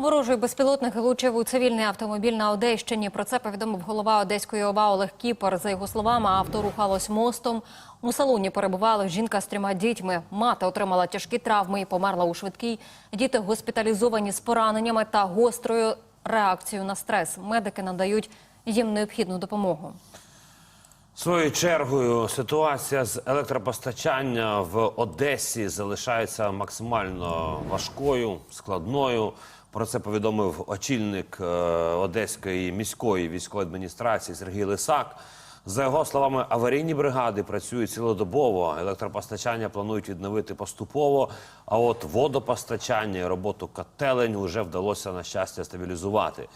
Ворожий безпілотник влучив у цивільний автомобіль на Одещині. Про це повідомив голова Одеської ОВА Олег Кіпер. За його словами, авто рухалось мостом. У салоні перебувала жінка з трьома дітьми. Мати отримала тяжкі травми і померла у швидкій. Діти госпіталізовані з пораненнями та гострою реакцією на стрес. Медики надають їм необхідну допомогу. Своєю чергою ситуація з електропостачання в Одесі залишається максимально важкою, складною. Про це повідомив очільник е, Одеської міської військової адміністрації Сергій Лисак. За його словами, аварійні бригади працюють цілодобово. Електропостачання планують відновити поступово. А от водопостачання і роботу котелень вже вдалося на щастя стабілізувати.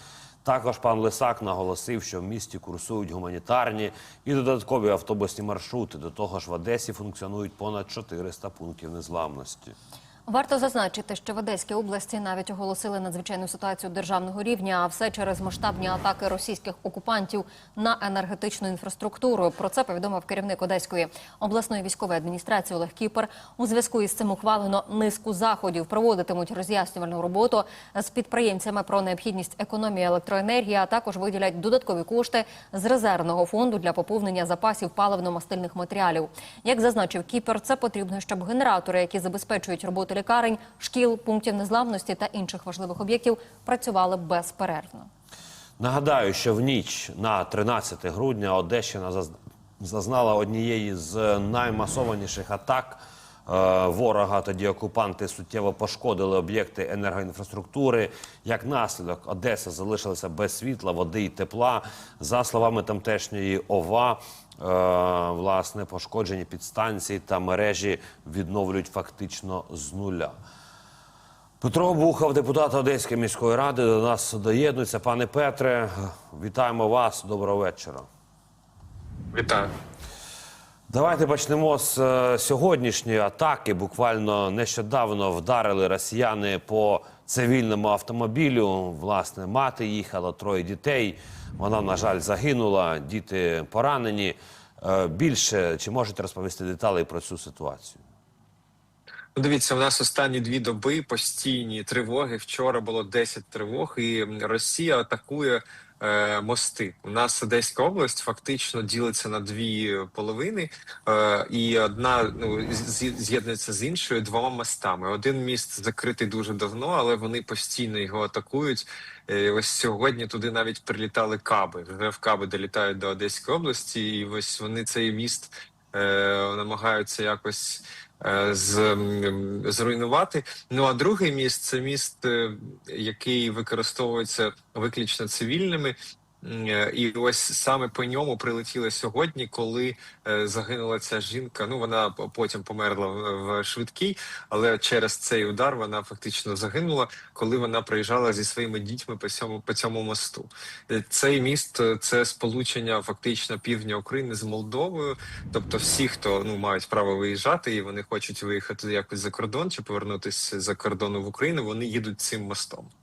Також пан Лисак наголосив, що в місті курсують гуманітарні і додаткові автобусні маршрути. До того ж, в Одесі функціонують понад 400 пунктів незламності. Варто зазначити, що в Одеській області навіть оголосили надзвичайну ситуацію державного рівня, а все через масштабні атаки російських окупантів на енергетичну інфраструктуру. Про це повідомив керівник Одеської обласної військової адміністрації Олег Кіпер. У зв'язку із цим ухвалено низку заходів. Проводитимуть роз'яснювальну роботу з підприємцями про необхідність економії електроенергії, а також виділять додаткові кошти з резервного фонду для поповнення запасів паливно-мастильних матеріалів. Як зазначив Кіпер, це потрібно, щоб генератори, які забезпечують роботу лікарень, шкіл, пунктів незламності та інших важливих об'єктів, працювали безперервно. Нагадаю, що в ніч на 13 грудня Одещина заз- зазнала однієї з наймасованіших атак е, ворога. Тоді окупанти суттєво пошкодили об'єкти енергоінфраструктури. Як наслідок, Одеса залишилася без світла, води і тепла. За словами тамтешньої ОВА, власне, пошкоджені підстанції та мережі відновлюють фактично з нуля. Петро Бухов, депутат Одеської міської ради, до нас доєднується. Пане Петре, вітаємо вас. Доброго вечора. Вітаю. Давайте почнемо з е, сьогоднішньої атаки. Буквально нещодавно вдарили росіяни по цивільному автомобілю. Власне, мати їхала, троє дітей. Вона, на жаль, загинула, діти поранені. Е, Більше чи можете розповісти деталі про цю ситуацію? Дивіться, у нас останні дві доби постійні тривоги. Вчора було 10 тривог, і Росія атакує е, мости. У нас Одеська область фактично ділиться на дві половини, е, і одна ну з'єднується з іншою двома мостами. Один міст закритий дуже давно, але вони постійно його атакують. Е, ось сьогодні туди навіть прилітали каби. Вже в каби долітають до Одеської області, і ось вони цей міст намагаються якось е, з, зруйнувати. Ну а другий міст це міст, е, який використовується виключно цивільними. Е, І ось саме по ньому прилетіло сьогодні, коли е, загинула ця жінка. Ну вона потім померла в, швидкій, але через цей удар вона фактично загинула, коли вона приїжджала зі своїми дітьми по цьому по цьому мосту. Е, Цей міст це сполучення фактично півдня України з Молдовою. Тобто, всі, хто ну мають право виїжджати, і вони хочуть виїхати якось за кордон чи повернутися за кордону в Україну, вони їдуть цим мостом.